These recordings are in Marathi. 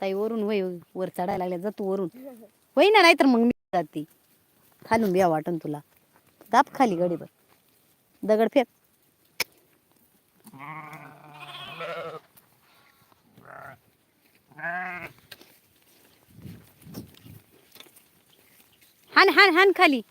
ताई वरून होय वर चढायला लागल्या जातो वरून. होई ना नाहीतर मग मी जाते. खालून बिया वाटन तुला. दाब खाली गडीवर दगड फेक. हान हान हान खाली.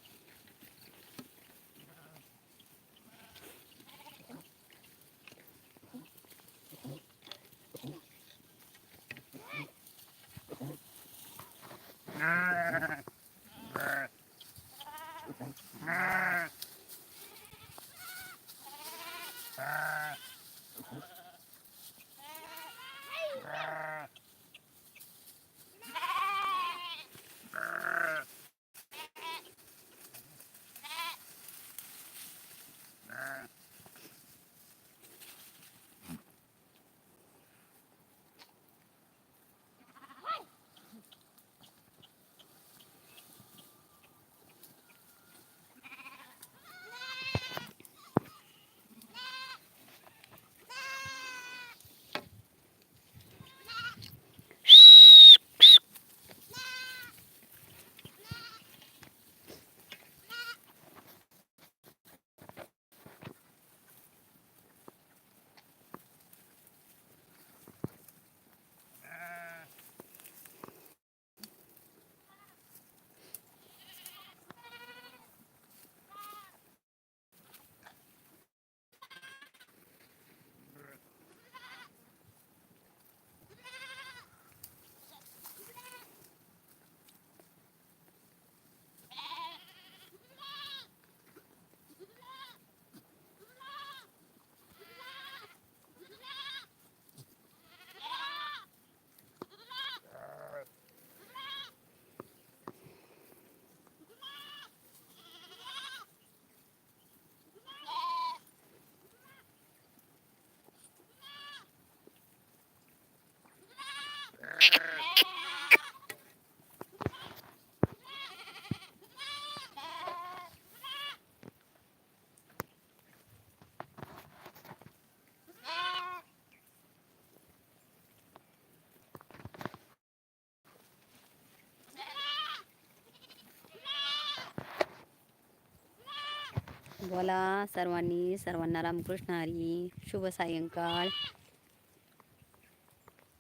बोला सर्वांनी सर्वांना रामकृष्ण हरी शुभ सायंकाळ.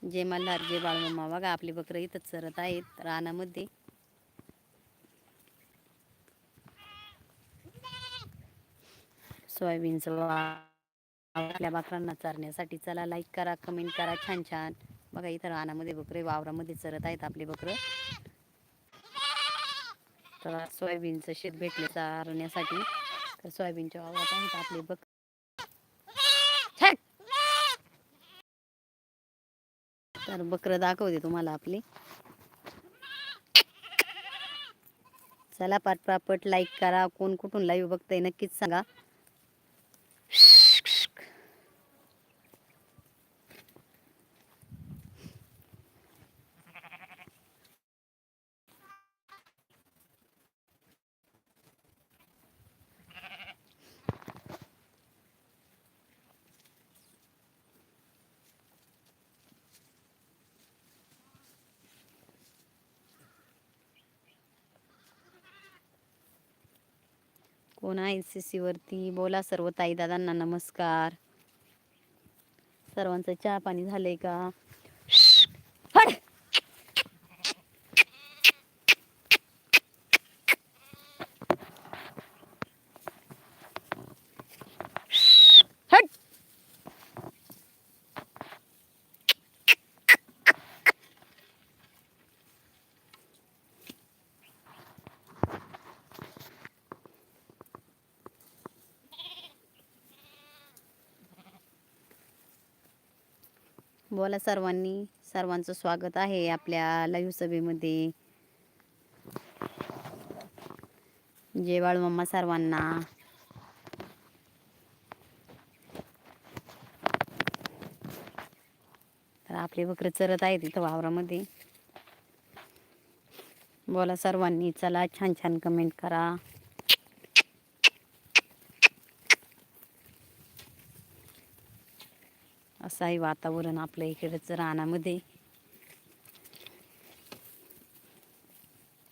जय मल्हार जय बाळमम्मा बघा आपली बकरं इथंच चरत आहेत रानामध्ये. सोयाबीनचं वा- आपल्या बकरांना चरण्यासाठी चला लाईक करा कमेंट करा छान छान. बघा इथं रानामध्ये बकरे वावरामध्ये चरत आहेत आपले बकरं. तर सोयाबीनचं शेत भेटले चारण्यासाठी. तर सोयाबीनच्या वावरात आहेत आपले बघ. तर बकरं दाखवते तुम्हाला आपली. चला पटपापट लाईक करा. कोण कुठून लाईव्ह बघताय नक्कीच सांगा. कोण आहे सी सी सीवरती बोला सर्व ताई दादांना नमस्कार. सर्वांचं चहा पाणी झालंय का? हट! बोला सर्वांनी. सर्वांचं स्वागत आहे आपल्या लाईव्ह सभेमध्ये. जेवाळ मम्मा सर्वांना. तर आपले बकरे चरत आहेत इथं वावरामध्ये. बोला सर्वांनी चला छान छान कमेंट करा. असं आहे वातावरण आपल्या इकडचं रानामध्ये.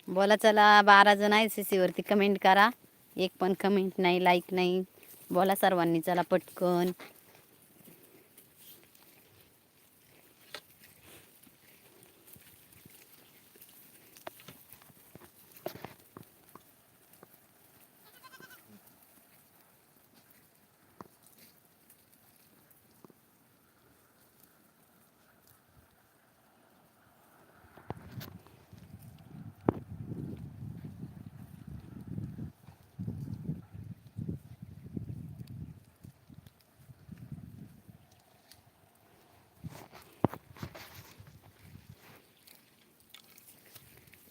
बोला चला बारा जण आहे सी वरती. कमेंट करा. एक पण कमेंट नाही लाईक नाही. बोला सर्वांनी चला पटकन.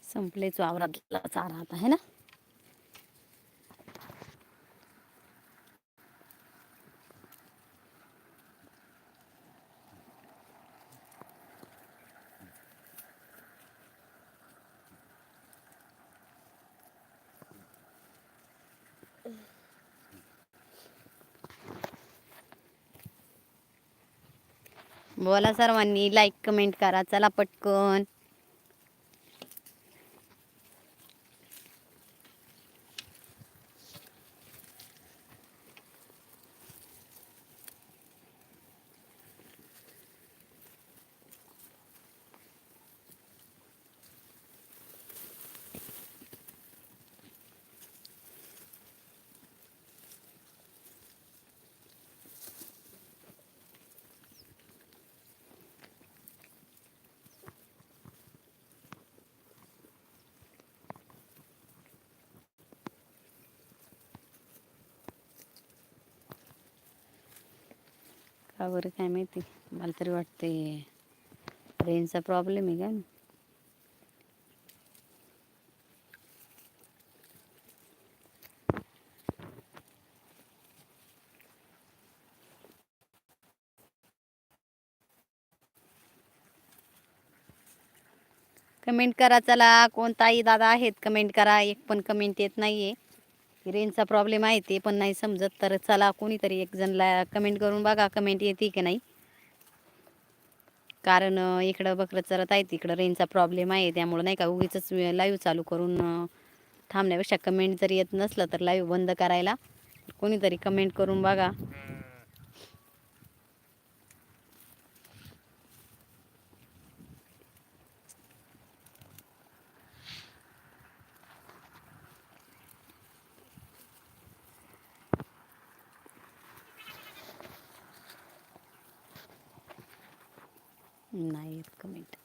संपलेच वावरातला चारा आता है ना? बोला सर्वांनी लाईक कमेंट करा चला पटकन. का बरं काय माहिती? मला तरी वाटते रेंजचा प्रॉब्लेम आहे का कमेंट करा चला. कोणताही दादा आहेत? कमेंट करा. एक पण कमेंट येत नाहीये. रेंजचा प्रॉब्लेम आहे ते पण नाही समजत. तर चला कोणीतरी एक जणला कमेंट करून बघा. कमेंट येते की नाही? कारण इकडं बकरं चरत आहे तिकडं रेंजचा प्रॉब्लेम आहे. त्यामुळं नाही का उगीच लाईव्ह चालू करून थांबण्यापेक्षा कमेंट जर येत नसलं तर लाईव्ह बंद करायला. कोणीतरी कमेंट करून बघा. नाही येत कमेंट